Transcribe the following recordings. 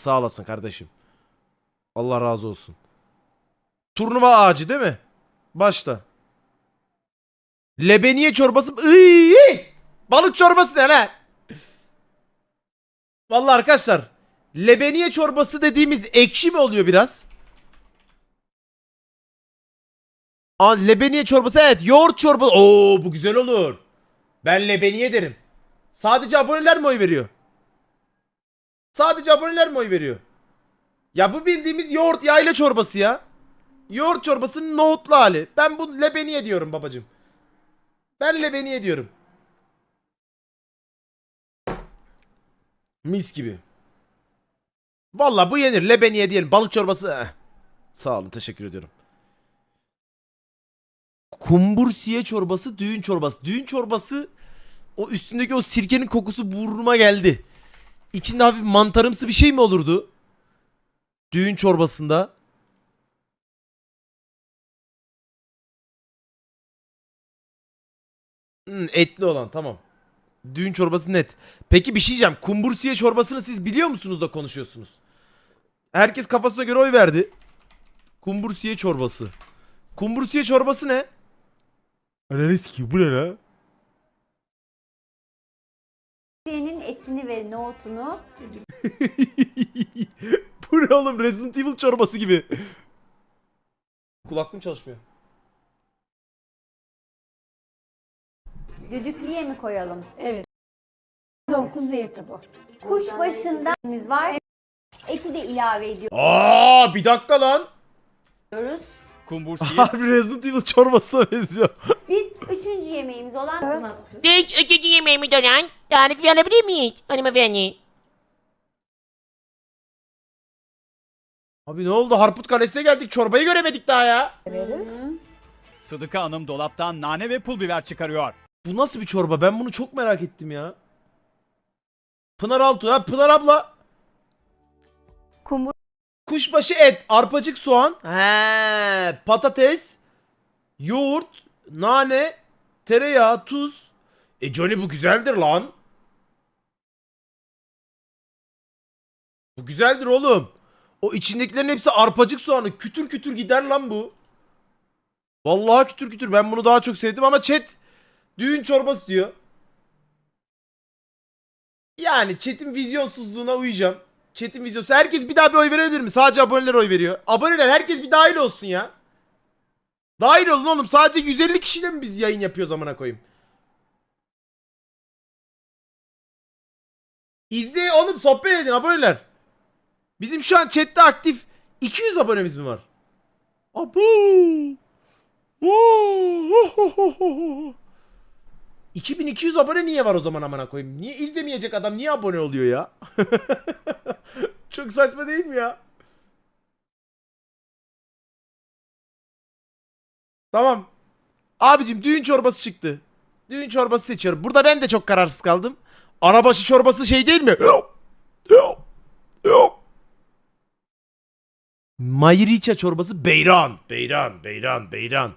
Sağ olasın kardeşim. Allah razı olsun. Turnuva ağacı değil mi? Başta. Lebeniye çorbası. Iy! Balık çorbası ne lan? Vallahi arkadaşlar. Lebeniye çorbası dediğimiz ekşi mi oluyor biraz? Aa, lebeniye çorbası evet. Yoğurt çorbası. Oo bu güzel olur. Ben lebeniye derim. Sadece aboneler mi oy veriyor? Sadece aboneler mi oy veriyor? Ya bu bildiğimiz yoğurt yayla çorbası ya. Yoğurt çorbasının nohutlu hali. Ben bu lebeniye diyorum babacım. Ben lebeniye diyorum. Mis gibi. Valla bu yenir. Lebeniye diyelim. Balık çorbası. eh. Sağ olun. Teşekkür ediyorum. Kumbursiye çorbası, düğün çorbası. Düğün çorbası o üstündeki o sirkenin kokusu burnuma geldi. İçinde hafif mantarımsı bir şey mi olurdu? Düğün çorbasında. Hmm, etli olan tamam. Düğün çorbası net. Peki bir şey diyeceğim. Kumbursiye çorbasını siz biliyor musunuz da konuşuyorsunuz? Herkes kafasına göre oy verdi. Kumbursiye çorbası. Kumbursiye çorbası ne? Analiz ki bu ne la? Senin etini ve nohutunu bu ne oğlum Resident Evil çorbası gibi. Kulaklığım çalışmıyor. düdüklüye mi koyalım? Evet. Kuzu eti bu. Kuşbaşında etimiz var. Eti de ilave Aa bir dakika lan. ediyoruz. Kumbursiye Harbi Resident Evil çorbasına benziyor. Üçüncü yemeğimiz olan Biz ikinci yemeğimi dönen tarif verebilir miyiz hanımefendi? Abi ne oldu? Harput Kalesi'ne geldik. Çorbayı göremedik daha ya. veririz. Sıdıka Hanım dolaptan nane ve pul biber çıkarıyor. Bu nasıl bir çorba? Ben bunu çok merak ettim ya. Pınar Altuğ. Ha Pınar abla. Kumbur- Kuşbaşı et, arpacık soğan, he, patates, yoğurt, nane, tereyağı, tuz. E Johnny bu güzeldir lan. Bu güzeldir oğlum. O içindekilerin hepsi arpacık soğanı. Kütür kütür gider lan bu. Vallahi kütür kütür. Ben bunu daha çok sevdim ama chat düğün çorbası diyor. Yani chat'in vizyonsuzluğuna uyacağım. Chat'in videosu. Herkes bir daha bir oy verebilir mi? Sadece aboneler oy veriyor. Aboneler herkes bir dahil olsun ya. Dahil olun oğlum. Sadece 150 kişiyle mi biz yayın yapıyoruz amına koyayım? İzle oğlum sohbet edin aboneler. Bizim şu an chatte aktif 200 abonemiz mi var? Abo. Oo. 2200 abone niye var o zaman amına koyayım? Niye izlemeyecek adam niye abone oluyor ya? Çok saçma değil mi ya? Tamam. Abicim düğün çorbası çıktı. Düğün çorbası seçiyorum. Burada ben de çok kararsız kaldım. Arabaşı çorbası şey değil mi? Mayriça çorbası beyran. Beyran, beyran, beyran.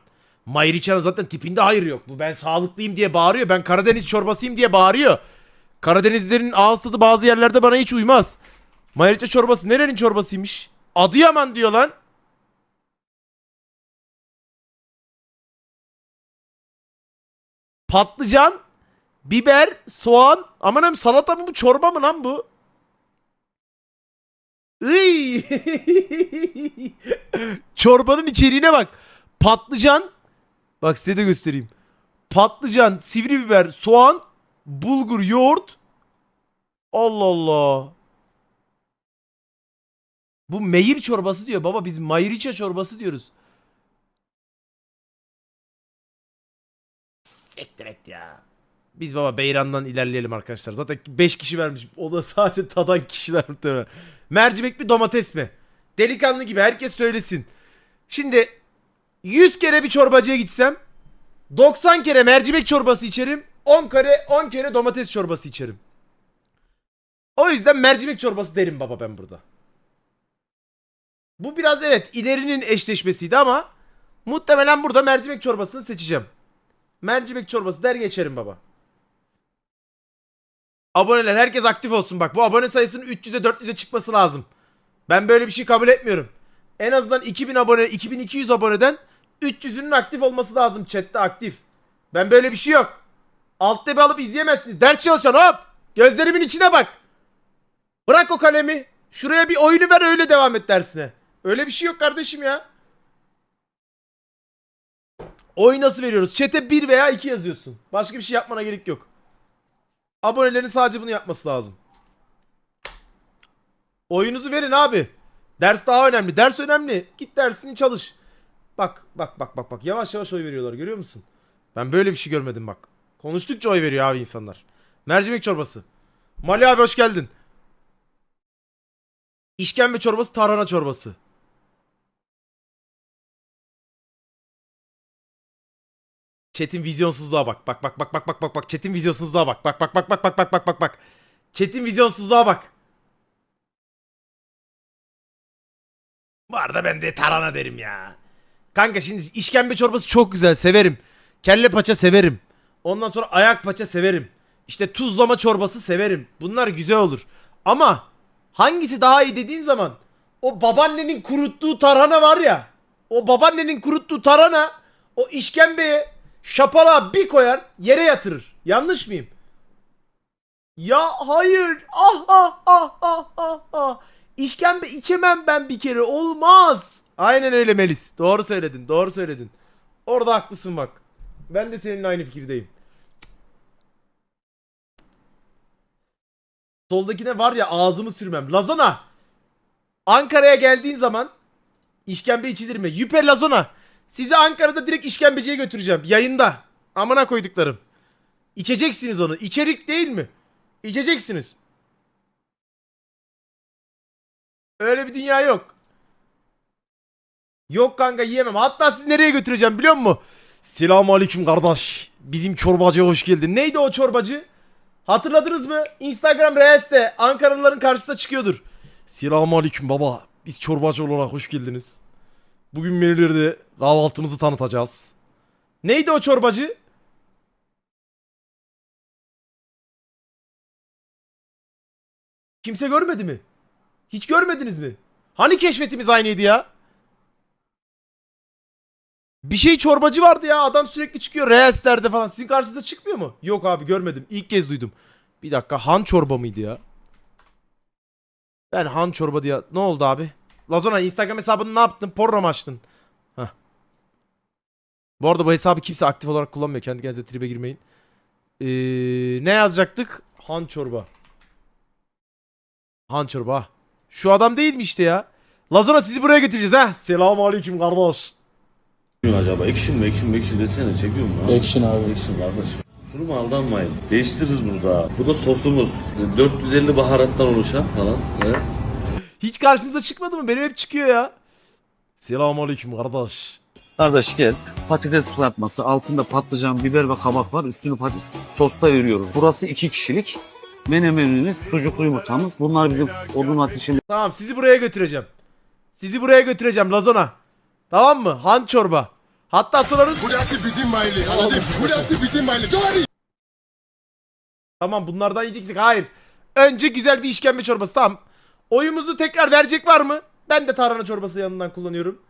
Mayriça'nın zaten tipinde hayır yok. Bu ben sağlıklıyım diye bağırıyor. Ben Karadeniz çorbasıyım diye bağırıyor. Karadenizlerin ağız tadı bazı yerlerde bana hiç uymaz. Mayriça çorbası nerenin çorbasıymış? Adıyaman diyor lan. Patlıcan, biber, soğan. Aman hem salata mı bu çorba mı lan bu? Iy! Çorbanın içeriğine bak. Patlıcan. Bak size de göstereyim. Patlıcan, sivri biber, soğan, bulgur, yoğurt. Allah Allah. Bu meyir çorbası diyor baba biz mayriçe çorbası diyoruz. Siktir et ya. Biz baba Beyran'dan ilerleyelim arkadaşlar. Zaten 5 kişi vermiş. O da sadece tadan kişiler muhtemelen. Mercimek mi domates mi? Delikanlı gibi herkes söylesin. Şimdi 100 kere bir çorbacıya gitsem 90 kere mercimek çorbası içerim. 10 kere 10 kere domates çorbası içerim. O yüzden mercimek çorbası derim baba ben burada. Bu biraz evet ilerinin eşleşmesiydi ama muhtemelen burada mercimek çorbasını seçeceğim. Mercimek çorbası der geçerim baba. Aboneler herkes aktif olsun bak. Bu abone sayısının 300'e 400'e çıkması lazım. Ben böyle bir şey kabul etmiyorum. En azından 2000 abone, 2200 aboneden 300'ünün aktif olması lazım chatte aktif. Ben böyle bir şey yok. Alt tepe alıp izleyemezsiniz. Ders çalışan hop. Gözlerimin içine bak. Bırak o kalemi. Şuraya bir oyunu ver öyle devam et dersine. Öyle bir şey yok kardeşim ya. Oy nasıl veriyoruz? Çete 1 veya 2 yazıyorsun. Başka bir şey yapmana gerek yok. Abonelerin sadece bunu yapması lazım. Oyunuzu verin abi. Ders daha önemli. Ders önemli. Git dersini çalış. Bak bak bak bak bak. Yavaş yavaş oy veriyorlar görüyor musun? Ben böyle bir şey görmedim bak. Konuştukça oy veriyor abi insanlar. Mercimek çorbası. Mali abi hoş geldin. İşkembe çorbası, tarhana çorbası. Çetin vizyonsuzluğa bak. Bak bak bak bak bak bak bak. Çetin vizyonsuzluğa bak. Bak bak bak bak bak bak bak bak bak. Çetin vizyonsuzluğa bak. Bu arada ben de tarhana derim ya. Kanka şimdi işkembe çorbası çok güzel severim. Kelle paça severim. Ondan sonra ayak paça severim. İşte tuzlama çorbası severim. Bunlar güzel olur. Ama hangisi daha iyi dediğin zaman o babaannenin kuruttuğu tarhana var ya. O babaannenin kuruttuğu tarhana o işkembeye şapala bir koyar yere yatırır. Yanlış mıyım? Ya hayır. Ah ah ah ah ah ah. İşkembe içemem ben bir kere. Olmaz. Aynen öyle Melis. Doğru söyledin. Doğru söyledin. Orada haklısın bak. Ben de seninle aynı fikirdeyim. Soldakine var ya ağzımı sürmem. Lazona. Ankara'ya geldiğin zaman işkembe içilir mi? Yüpe Lazona. Sizi Ankara'da direkt işkembeciye götüreceğim. Yayında. Amına koyduklarım. İçeceksiniz onu. İçerik değil mi? İçeceksiniz. Öyle bir dünya yok. Yok kanka yiyemem. Hatta sizi nereye götüreceğim biliyor musun? Selamun aleyküm kardeş. Bizim çorbacıya hoş geldin. Neydi o çorbacı? Hatırladınız mı? Instagram Reels'te Ankaralıların karşısına çıkıyordur. Selamun aleyküm baba. Biz çorbacı olarak hoş geldiniz. Bugün menülerde kahvaltımızı tanıtacağız. Neydi o çorbacı? Kimse görmedi mi? Hiç görmediniz mi? Hani keşfetimiz aynıydı ya? Bir şey çorbacı vardı ya. Adam sürekli çıkıyor. Reels'lerde falan. Sizin karşınıza çıkmıyor mu? Yok abi görmedim. İlk kez duydum. Bir dakika. Han çorba mıydı ya? Ben han çorba diye... Ne oldu abi? Lazona Instagram hesabını ne yaptın? Porno mu açtın? Heh. Bu arada bu hesabı kimse aktif olarak kullanmıyor. Kendi kendinize tribe girmeyin. Ee, ne yazacaktık? Han çorba. Han çorba. Şu adam değil mi işte ya? Lazona sizi buraya getireceğiz ha. Selamun aleyküm kardeş. acaba? Action mi? Action mi? Action desene çekiyor mu? lan? Action abi. Action kardeş. Kusuruma aldanmayın. Değiştiririz bunu daha. Bu da sosumuz. 450 baharattan oluşan falan. He? Hiç karşınıza çıkmadı mı? Benim hep çıkıyor ya. Selamun aleyküm kardeş. Kardeş gel. Patates kızartması, altında patlıcan, biber ve kabak var. Üstünü patates sosta veriyoruz. Burası iki kişilik. Menemenimiz, sucuklu yumurtamız. Bunlar bizim odun ateşinde Tamam sizi buraya götüreceğim. Sizi buraya götüreceğim Lazona. Tamam mı? Han çorba. Hatta sorarız. Burası bizim mahalle. Anladın? Burası bizim mahalle. Doğru. Tamam bunlardan yiyeceksek. Hayır. Önce güzel bir işkembe çorbası. Tamam. Oyumuzu tekrar verecek var mı? Ben de tarhana çorbası yanından kullanıyorum.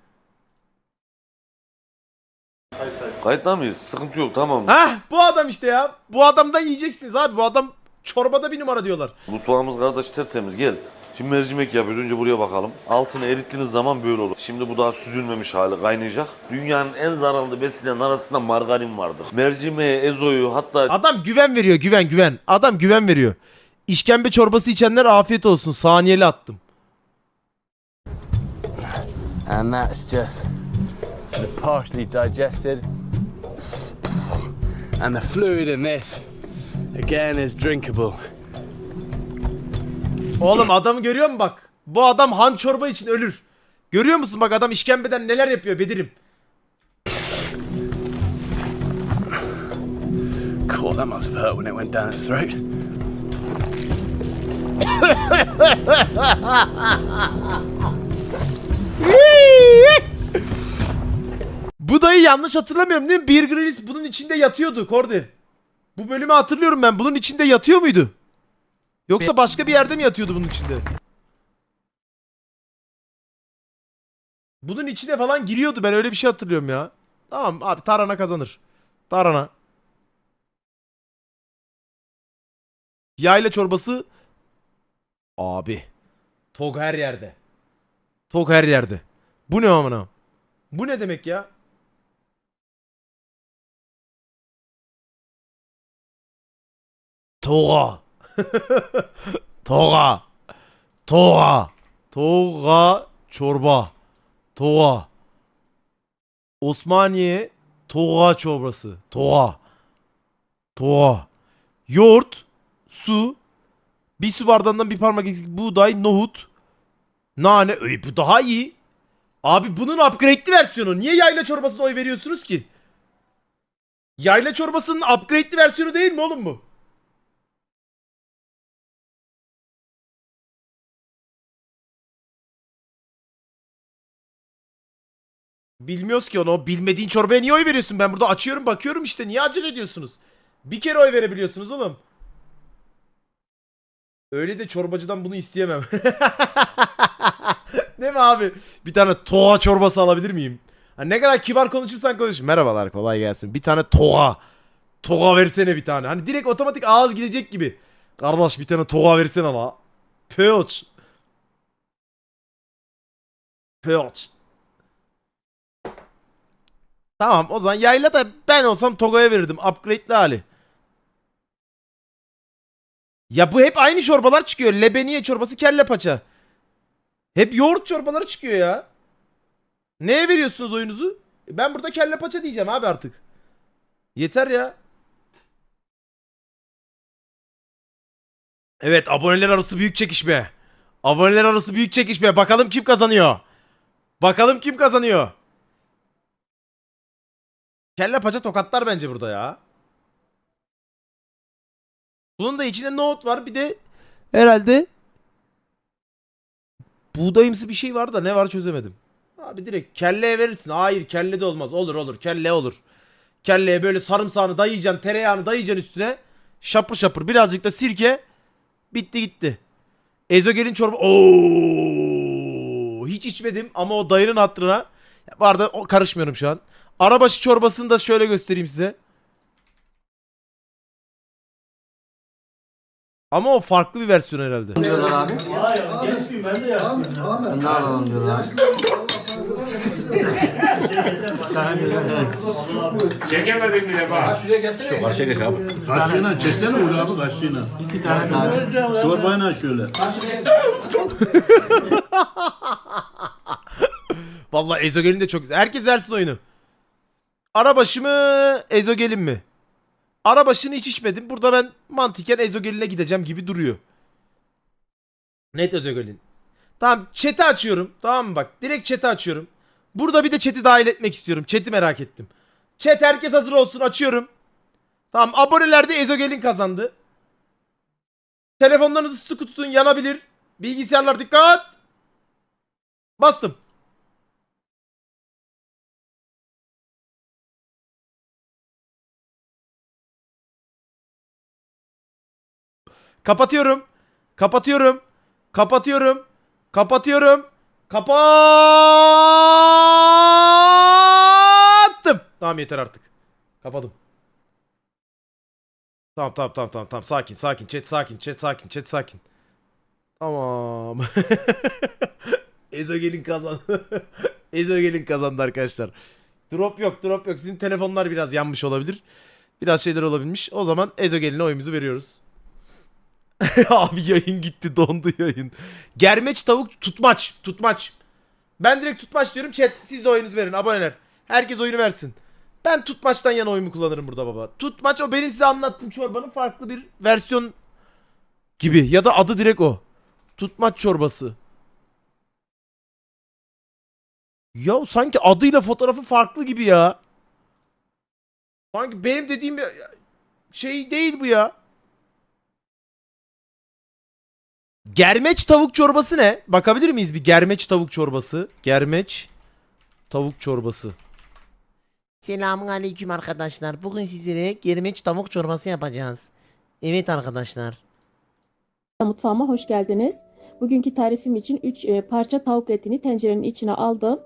Kayıtlar mıyız? Sıkıntı yok tamam. Hah bu adam işte ya. Bu adamdan yiyeceksiniz abi. Bu adam çorbada bir numara diyorlar. Mutfağımız kardeş tertemiz gel. Şimdi mercimek yapıyoruz. Önce buraya bakalım. Altını erittiğiniz zaman böyle olur. Şimdi bu daha süzülmemiş hali kaynayacak. Dünyanın en zararlı besinlerin arasında margarin vardır. Mercimeği, ezoyu hatta Adam güven veriyor güven güven. Adam güven veriyor. İşkembe çorbası içenler afiyet olsun. Saniyeli attım. and that's just sort of partially digested. And the fluid in this, again, is drinkable. Oğlum adamı görüyor musun bak? Bu adam han çorba için ölür. Görüyor musun bak adam işkembeden neler yapıyor Bedir'im. Cool, that must have hurt when it went down its throat. Bu dayı yanlış hatırlamıyorum değil mi? Bir Grylls bunun içinde yatıyordu Kordi. Bu bölümü hatırlıyorum ben. Bunun içinde yatıyor muydu? Yoksa başka bir yerde mi yatıyordu bunun içinde? Bunun içine falan giriyordu ben öyle bir şey hatırlıyorum ya. Tamam abi tarhana kazanır. Tarhana. Yayla çorbası. Abi. Tog her yerde. Tog her yerde. Bu ne amına? Bu ne demek ya? Toga. Toga. Toga. Toga çorba. Toga. Osmaniye toga çorbası. Toga. Toga. Yoğurt, su, bir su bardağından bir parmak eksik buğday, nohut, nane. Öy, bu daha iyi. Abi bunun upgrade'li versiyonu. Niye yayla çorbasına oy veriyorsunuz ki? Yayla çorbasının upgrade'li versiyonu değil mi oğlum bu? Bilmiyoruz ki onu. O bilmediğin çorbaya niye oy veriyorsun? Ben burada açıyorum bakıyorum işte. Niye acele ediyorsunuz? Bir kere oy verebiliyorsunuz oğlum. Öyle de çorbacıdan bunu isteyemem. Değil mi abi? Bir tane toğa çorbası alabilir miyim? Ha, ne kadar kibar konuşursan konuş. Merhabalar kolay gelsin. Bir tane toğa. Toğa versene bir tane. Hani direkt otomatik ağız gidecek gibi. Kardeş bir tane toğa versene la. Pöç. Pöç. Tamam o zaman yayla da ben olsam Togo'ya verirdim. Upgrade'li hali. Ya bu hep aynı çorbalar çıkıyor. Lebeniye çorbası kelle paça. Hep yoğurt çorbaları çıkıyor ya. Neye veriyorsunuz oyunuzu? Ben burada kelle paça diyeceğim abi artık. Yeter ya. Evet aboneler arası büyük çekişme. Aboneler arası büyük çekişme. Bakalım kim kazanıyor. Bakalım kim kazanıyor. Kelle paça tokatlar bence burada ya. Bunun da içinde nohut var. Bir de herhalde buğdayımsı bir şey var da ne var çözemedim. Abi direkt kelleye verirsin. Hayır kelle de olmaz. Olur olur kelle olur. Kelleye böyle sarımsağını dayayacaksın, tereyağını dayayacaksın üstüne. Şapır şapır birazcık da sirke. Bitti gitti. Ezogelin çorba. Oo! Hiç içmedim ama o dayının hatırına. Bu arada karışmıyorum şu an. Arabaşı çorbasını da şöyle göstereyim size. Ama o farklı bir versiyon herhalde. Diyorlar abi. Ne alalım diyorlar. Kaşığına çeksene Uğur abi kaşığına. İki tane abi. Çorbayla şöyle. Vallahi Ezogelin de çok güzel. Herkes versin oyunu. Arabaşı mı, Ezogelin mi? Arabaşını hiç içmedim. Burada ben mantıken Ezogelin'e gideceğim gibi duruyor. Net Ezogelin. Tamam chat'i açıyorum. Tamam mı bak. Direkt chat'i açıyorum. Burada bir de chat'i dahil etmek istiyorum. Chat'i merak ettim. Chat herkes hazır olsun. Açıyorum. Tamam abonelerde Ezogelin kazandı. Telefonlarınızı sıkı tutun yanabilir. Bilgisayarlar dikkat. Bastım. Kapatıyorum. Kapatıyorum. Kapatıyorum. Kapatıyorum. Kapattım. Tamam yeter artık. Kapadım. Tamam tamam tamam tamam tamam sakin sakin chat sakin chat sakin chat sakin. Tamam. Ezogelin kazandı. Ezogelin kazandı arkadaşlar. Drop yok drop yok. Sizin telefonlar biraz yanmış olabilir. Biraz şeyler olabilmiş. O zaman Ezogelin'e oyumuzu veriyoruz. Abi yayın gitti dondu yayın. Germeç tavuk tutmaç. Tutmaç. Ben direkt tutmaç diyorum. Chat siz de oyunuzu verin aboneler. Herkes oyunu versin. Ben tutmaçtan yana oyumu kullanırım burada baba. Tutmaç o benim size anlattığım çorbanın farklı bir versiyon gibi. Ya da adı direkt o. Tutmaç çorbası. Ya sanki adıyla fotoğrafı farklı gibi ya. Sanki benim dediğim şey değil bu ya. Germeç tavuk çorbası ne? Bakabilir miyiz bir germeç tavuk çorbası? Germeç tavuk çorbası. Selamun aleyküm arkadaşlar. Bugün sizlere germeç tavuk çorbası yapacağız. Evet arkadaşlar. Mutfağıma hoş geldiniz. Bugünkü tarifim için 3 parça tavuk etini tencerenin içine aldım.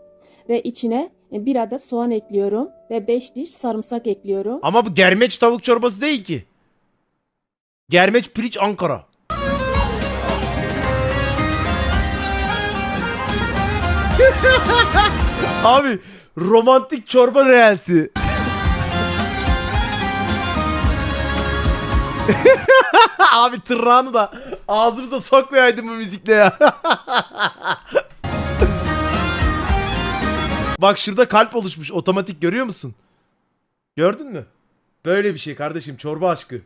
ve içine bir adet soğan ekliyorum ve 5 diş sarımsak ekliyorum. Ama bu germeç tavuk çorbası değil ki. Germeç pirinç Ankara. Abi romantik çorba reelsi. Abi tırnağını da ağzımıza sokmayaydın bu müzikle ya. Bak şurada kalp oluşmuş otomatik görüyor musun? Gördün mü? Böyle bir şey kardeşim çorba aşkı.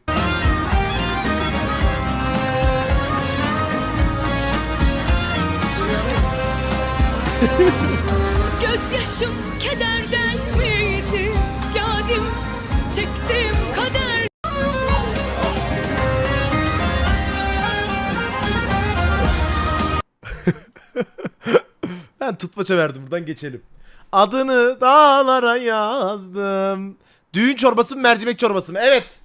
Gözyaşım kederden miydi yarim çektim kader Ben tutmaça verdim buradan geçelim. Adını dağlara yazdım. Düğün çorbası mı mercimek çorbası mı? Evet.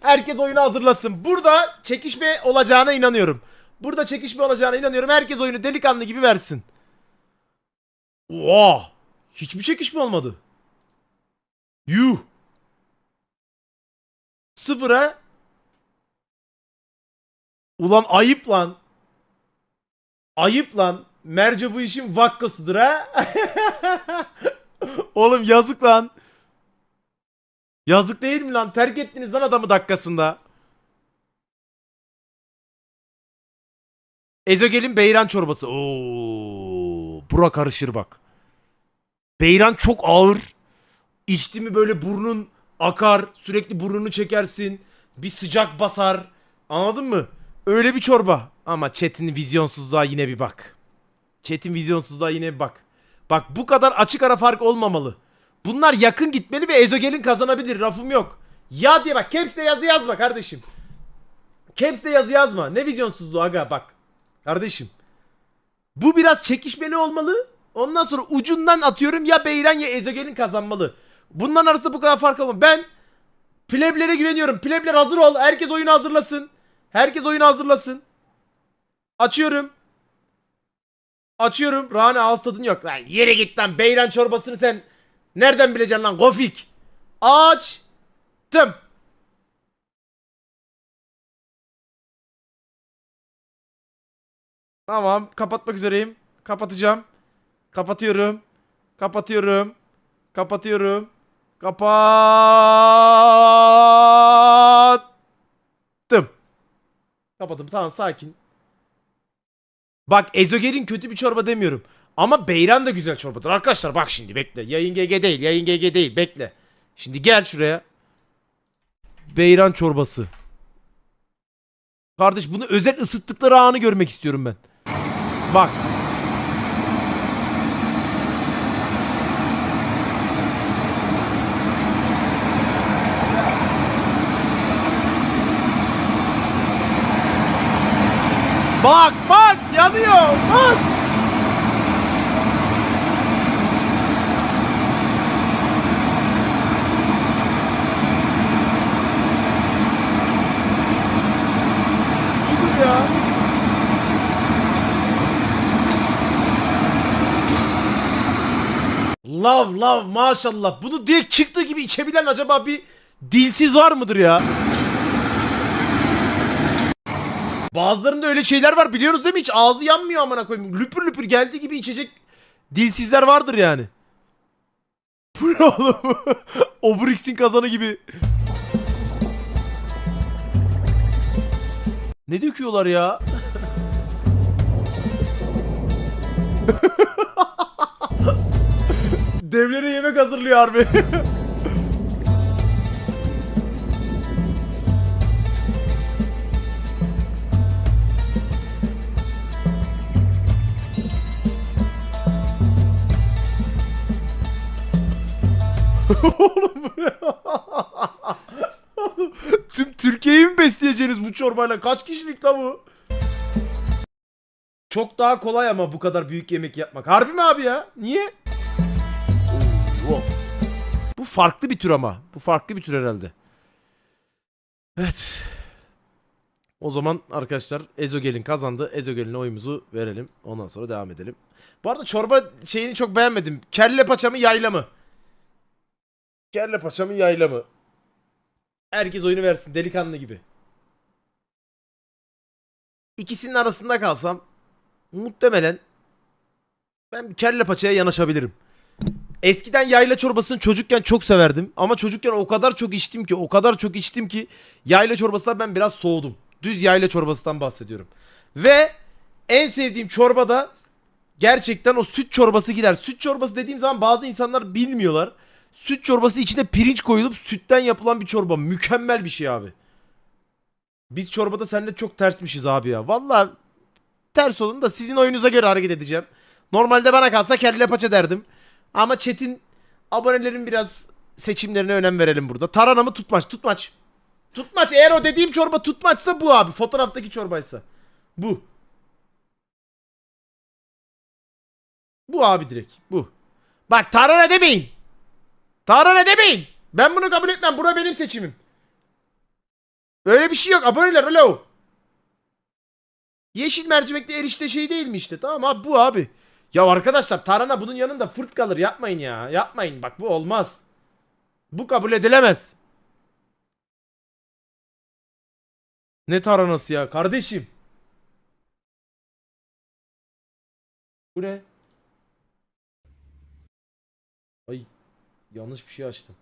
Herkes oyunu hazırlasın. Burada çekişme olacağına inanıyorum. Burada çekişme olacağına inanıyorum. Herkes oyunu delikanlı gibi versin. Oha! Hiçbir çekişme olmadı. Yuh! Sıfıra. Ulan ayıp lan. Ayıp lan. Merce bu işin vakkasıdır ha. Oğlum yazık lan. Yazık değil mi lan? Terk ettiniz lan adamı dakikasında. Ezogel'in beyran çorbası. Oo, bura karışır bak. Beyran çok ağır. İçti mi böyle burnun akar. Sürekli burnunu çekersin. Bir sıcak basar. Anladın mı? Öyle bir çorba. Ama Çetin vizyonsuzluğa yine bir bak. Çetin vizyonsuzluğa yine bir bak. Bak bu kadar açık ara fark olmamalı. Bunlar yakın gitmeli ve Ezogel'in kazanabilir. Rafım yok. Ya diye bak. Caps'te yazı yazma kardeşim. Caps'te yazı yazma. Ne vizyonsuzluğu aga bak. Kardeşim. Bu biraz çekişmeli olmalı. Ondan sonra ucundan atıyorum ya Beyran ya Ezogel'in kazanmalı. Bunların arasında bu kadar fark olmalı. Ben Plebler'e güveniyorum. Plebler hazır ol. Herkes oyunu hazırlasın. Herkes oyunu hazırlasın. Açıyorum. Açıyorum. Rane ağız tadın yok. Lan yere git lan. Beyran çorbasını sen nereden bileceksin lan? Gofik. Açtım. Tamam. Kapatmak üzereyim. Kapatacağım. Kapatıyorum. Kapatıyorum. Kapatıyorum. Kapattım. Kapattım. Tamam sakin. Bak Ezogel'in kötü bir çorba demiyorum. Ama Beyran da güzel çorbadır. Arkadaşlar bak şimdi bekle. Yayın GG değil. Yayın GG değil. Bekle. Şimdi gel şuraya. Beyran çorbası. Kardeş bunu özel ısıttıkları anı görmek istiyorum ben. Bak. Bak bak yanıyor. Bak. Budur ya. Love love maşallah. Bunu direkt çıktığı gibi içebilen acaba bir dilsiz var mıdır ya? Bazılarında öyle şeyler var biliyoruz değil mi? Hiç ağzı yanmıyor amına koyayım. Lüpür lüpür geldiği gibi içecek dilsizler vardır yani. Bu ne oğlum? Obrix'in kazanı gibi. Ne döküyorlar ya? Devlere yemek hazırlıyor harbi. Oğlum Tüm Türkiye'yi mi besleyeceksiniz bu çorbayla? Kaç kişilik la? Çok daha kolay ama bu kadar büyük yemek yapmak. Harbi mi abi ya? Niye? Oo. Bu farklı bir tür ama. Bu farklı bir tür herhalde. Evet. O zaman arkadaşlar Ezogelin kazandı. Ezogelin'e oyumuzu verelim. Ondan sonra devam edelim. Bu arada çorba şeyini çok beğenmedim. Kelle paça mı yayla mı? Kelle paça mı yayla mı? Herkes oyunu versin delikanlı gibi. İkisinin arasında kalsam muhtemelen ben kelle paçaya yanaşabilirim. Eskiden yayla çorbasını çocukken çok severdim. Ama çocukken o kadar çok içtim ki, o kadar çok içtim ki yayla çorbasından ben biraz soğudum. Düz yayla çorbasından bahsediyorum. Ve en sevdiğim çorba da gerçekten o süt çorbası gider. Süt çorbası dediğim zaman bazı insanlar bilmiyorlar. Süt çorbası içine pirinç koyulup sütten yapılan bir çorba. Mükemmel bir şey abi. Biz çorbada seninle çok tersmişiz abi ya. Vallahi ters olun da sizin oyunuza göre hareket edeceğim. Normalde bana kalsa kelle paça derdim. Ama Çetin abonelerin biraz seçimlerine önem verelim burada. Tarhana mı tutmaç? Tutmaç. Tutmaç. Eğer o dediğim çorba tutmaçsa bu abi. Fotoğraftaki çorbaysa. Bu. Bu abi direkt. Bu. Bak tarhana demeyin. Tarhana demeyin. Ben bunu kabul etmem. Bura benim seçimim. Öyle bir şey yok. Aboneler alo. Yeşil mercimekli erişte şey değil mi işte? Tamam abi bu abi. Ya arkadaşlar tarhana bunun yanında fırt kalır. Yapmayın ya. Yapmayın. Bak bu olmaz. Bu kabul edilemez. Ne tarhanası ya kardeşim? Bu ne? Ay yanlış bir şey açtım.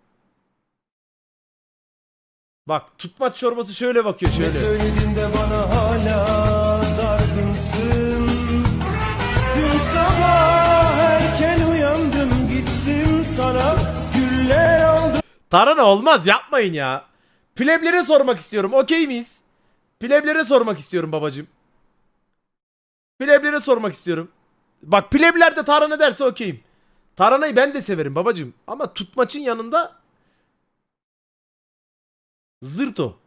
Bak tutmaç çorbası şöyle bakıyor şöyle. Söyledin de bana hala aldım. Tarhana olmaz yapmayın ya. Pleblere sormak istiyorum. Okey miyiz? Pleblere sormak istiyorum babacım. Pleblere sormak istiyorum. Bak plebler de tarhana derse okeyim. Tarhanayı ben de severim babacım. Ama tutmaçın yanında zırto.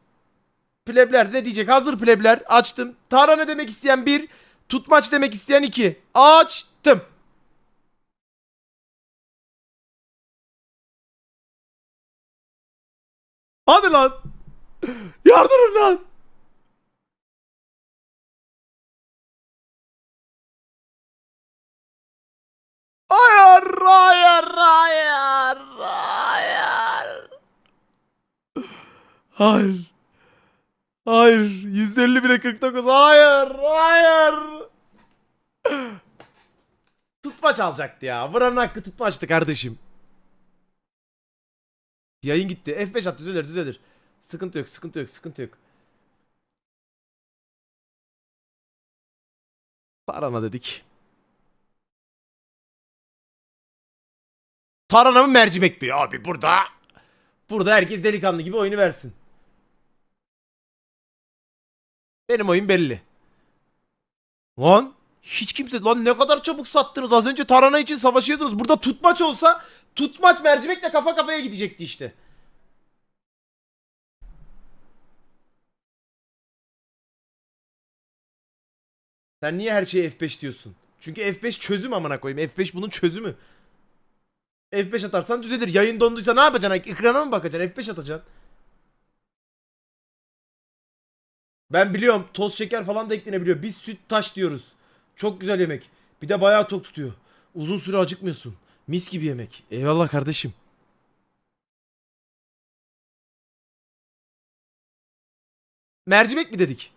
Plebler ne diyecek? Hazır plebler. Açtım. Tarhana demek isteyen bir. Tutmaç demek isteyen iki. Açtım. Hadi lan. Yardırın lan. Hayır, hayır, hayır, hayır. Hayır. Hayır. 150 bile 49. Hayır, hayır. Tutmaç alacaktı ya. Buranın hakkı tutmaçtı kardeşim. Yayın gitti. F5 at düzelir düzelir. Sıkıntı yok sıkıntı yok sıkıntı yok. Tarhana dedik. Tarhana mı mercimek mi? Abi burada. Burada herkes delikanlı gibi oyunu versin. Benim oyun belli. Lan hiç kimse lan ne kadar çabuk sattınız. Az önce tarhana için savaşıyordunuz. Burada tutmaç olsa tutmaç mercimekle kafa kafaya gidecekti işte. Sen niye her şeye F5 diyorsun? Çünkü F5 çözüm amına koyayım. F5 bunun çözümü. F5 atarsan düzelir. Yayın donduysa ne yapacaksın? Ekrana mı bakacaksın? F5 atacaksın. Ben biliyorum toz şeker falan da eklenebiliyor. Biz süt taş diyoruz. Çok güzel yemek. Bir de bayağı tok tutuyor. Uzun süre acıkmıyorsun. Mis gibi yemek. Eyvallah kardeşim. Mercimek mi dedik?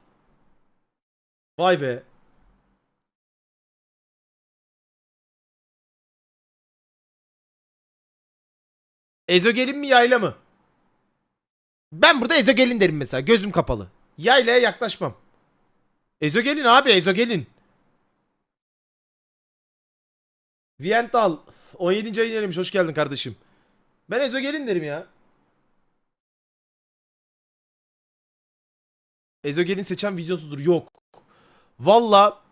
Vay be. Ezogelin mi yayla mı? Ben burada ezogelin derim mesela. Gözüm kapalı. Yaylaya yaklaşmam. Ezogelin abi ezogelin. Viental 17. ayın erimiş. Hoş geldin kardeşim. Ben ezogelin derim ya. Ezogelin seçen vizyonsuzdur. Yok. Valla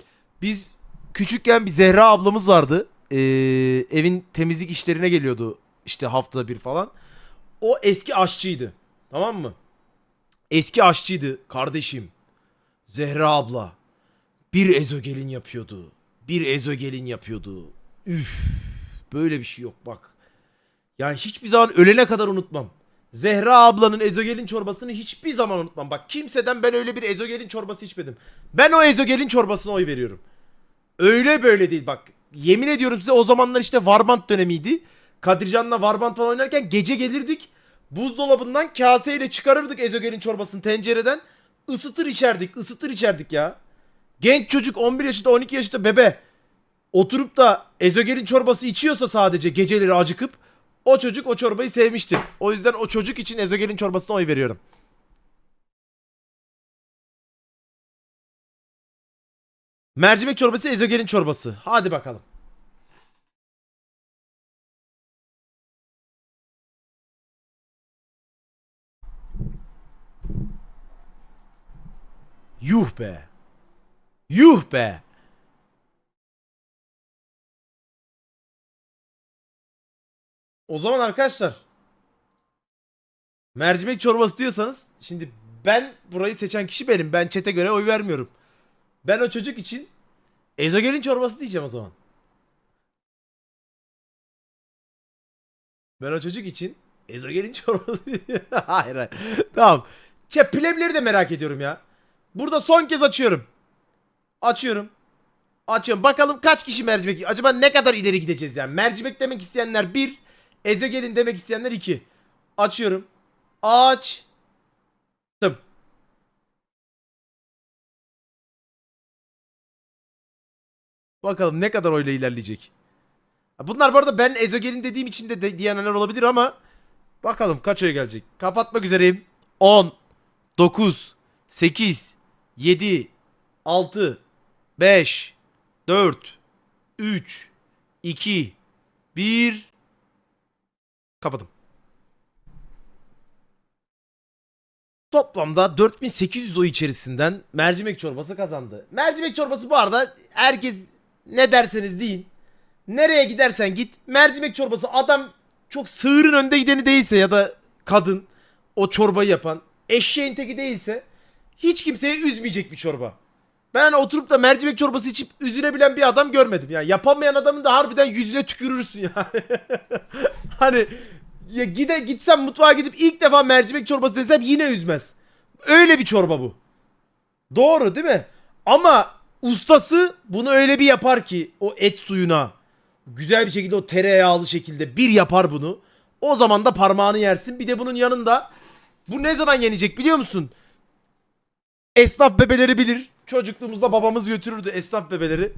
biz küçükken bir Zehra ablamız vardı. Ee, evin temizlik işlerine geliyordu. işte haftada bir falan. O eski aşçıydı. Tamam mı? Eski aşçıydı kardeşim. Zehra abla. Bir ezogelin yapıyordu. Bir ezogelin yapıyordu. Üf. Böyle bir şey yok bak. Yani hiçbir zaman ölene kadar unutmam. Zehra ablanın ezogelin çorbasını hiçbir zaman unutmam. Bak kimseden ben öyle bir ezogelin çorbası içmedim. Ben o ezogelin çorbasına oy veriyorum. Öyle böyle değil bak. Yemin ediyorum size o zamanlar işte Varbant dönemiydi. Kadircan'la Varbant falan oynarken gece gelirdik. Buzdolabından kaseyle çıkarırdık ezogelin çorbasını tencereden. Isıtır içerdik, ısıtır içerdik ya. Genç çocuk 11 yaşında 12 yaşında bebe oturup da ezogelin çorbası içiyorsa sadece geceleri acıkıp o çocuk o çorbayı sevmiştir. O yüzden o çocuk için ezogelin çorbasına oy veriyorum. Mercimek çorbası, ezogelin çorbası. Hadi bakalım. Yuh be. Yuh be. O zaman arkadaşlar mercimek çorbası diyorsanız şimdi ben burayı seçen kişi benim. Ben çete göre oy vermiyorum. Ben o çocuk için ezogelin çorbası diyeceğim o zaman. Ben o çocuk için ezogelin çorbası Hayır hayır. Tamam. Plebleri de merak ediyorum ya. Burada son kez açıyorum. Açıyorum. Açıyorum. Bakalım kaç kişi mercimek Acaba ne kadar ileri gideceğiz yani? Mercimek demek isteyenler 1. Ezogelin demek isteyenler 2. Açıyorum. Açtım. Bakalım ne kadar oyla ilerleyecek. Bunlar bu arada ben ezogelin dediğim için de, de diyenler olabilir ama bakalım kaç oy gelecek. Kapatmak üzereyim. 10 9 8 7 6 5 4 3 2 1 Kapadım. Toplamda 4800 oy içerisinden mercimek çorbası kazandı. Mercimek çorbası bu arada herkes ne derseniz deyin. Nereye gidersen git mercimek çorbası adam çok sığırın önde gideni değilse ya da kadın o çorbayı yapan eşeğin teki değilse hiç kimseyi üzmeyecek bir çorba. Ben oturup da mercimek çorbası içip üzülebilen bir adam görmedim. Yani yapamayan adamın da harbiden yüzüne tükürürsün yani. hani ya gide gitsem mutfağa gidip ilk defa mercimek çorbası desem yine üzmez. Öyle bir çorba bu. Doğru değil mi? Ama ustası bunu öyle bir yapar ki o et suyuna güzel bir şekilde o tereyağlı şekilde bir yapar bunu. O zaman da parmağını yersin. Bir de bunun yanında bu ne zaman yenecek biliyor musun? Esnaf bebeleri bilir. Çocukluğumuzda babamız götürürdü esnaf bebeleri.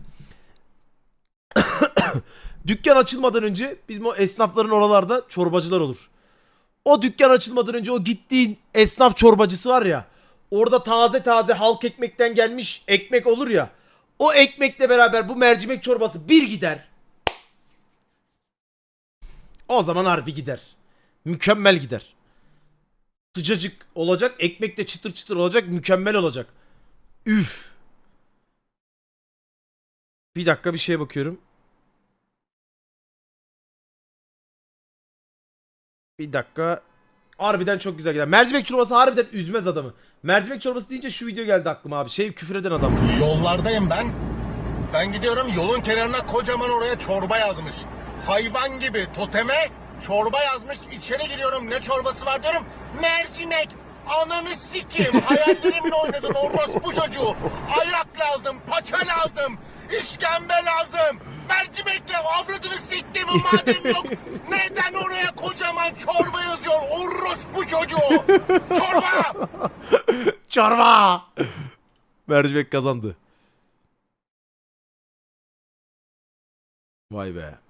Dükkan açılmadan önce bizim o esnafların oralarda çorbacılar olur. O dükkan açılmadan önce o gittiğin esnaf çorbacısı var ya. Orada taze taze halk ekmekten gelmiş ekmek olur ya. O ekmekle beraber bu mercimek çorbası bir gider. O zaman harbi gider. Mükemmel gider. Sıcacık olacak, ekmek de çıtır çıtır olacak, mükemmel olacak. Üf. Bir dakika bir şeye bakıyorum. Bir dakika. Harbiden çok güzel gider. Mercimek çorbası harbiden üzmez adamı. Mercimek çorbası deyince şu video geldi aklıma abi. Şey küfür eden adam. Yollardayım ben. Ben gidiyorum yolun kenarına kocaman oraya çorba yazmış. Hayvan gibi toteme çorba yazmış. İçeri giriyorum ne çorbası var diyorum. Mercimek. Ananı sikeyim. Hayallerimle oynadın orospu çocuğu. Ayak lazım, paça lazım, işkembe lazım. Mercimekle avradını siktiğimi madem yok. Neden oraya kocaman çorba yazıyor orospu çocuğu? Çorba! Çorba. Mercimek kazandı. Vay be.